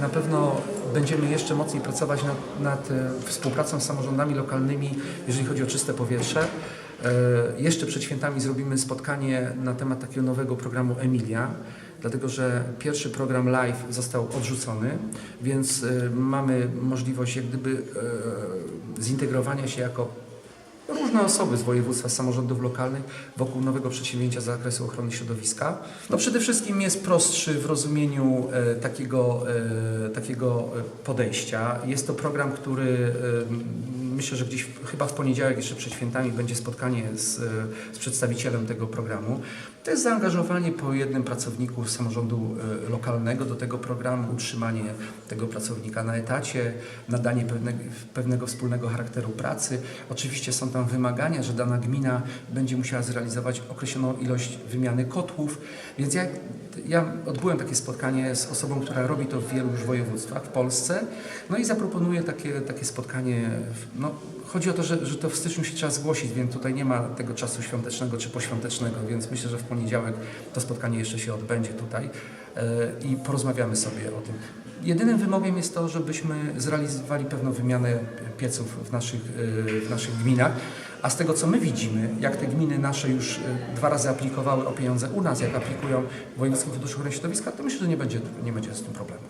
na pewno będziemy jeszcze mocniej pracować nad, nad e, współpracą z samorządami lokalnymi, jeżeli chodzi o czyste powietrze. E, Jeszcze przed świętami zrobimy spotkanie na temat takiego nowego programu Emilia, dlatego że pierwszy program live został odrzucony, więc e, mamy możliwość jak gdyby zintegrowania się jako różne osoby z województwa, z samorządów lokalnych wokół nowego przedsięwzięcia z zakresu ochrony środowiska. No przede wszystkim jest prostszy w rozumieniu e, takiego, e, takiego e, podejścia. Jest to program, który myślę, że gdzieś chyba w poniedziałek jeszcze przed świętami będzie spotkanie z, e, z przedstawicielem tego programu. To jest zaangażowanie po jednym pracowniku samorządu e, lokalnego do tego programu, utrzymanie tego pracownika na etacie, nadanie pewnego, pewnego wspólnego charakteru pracy. Oczywiście są tam wymagania, że dana gmina będzie musiała zrealizować określoną ilość wymiany kotłów, więc ja, ja odbyłem takie spotkanie z osobą, która robi to w wielu już województwach w Polsce, no i zaproponuję takie, takie spotkanie, w- Chodzi o to, że, że to w styczniu się trzeba zgłosić, więc tutaj nie ma tego czasu świątecznego czy poświątecznego, więc myślę, że w poniedziałek to spotkanie jeszcze się odbędzie tutaj e, i porozmawiamy sobie o tym. Jedynym wymogiem jest to, żebyśmy zrealizowali pewną wymianę pieców w naszych, e, w naszych gminach, a z tego co my widzimy, jak te gminy nasze już e, dwa razy aplikowały o pieniądze u nas, jak aplikują w Wojewódzkim Funduszu Ochrony Środowiska, to myślę, że nie będzie, nie będzie z tym problemów.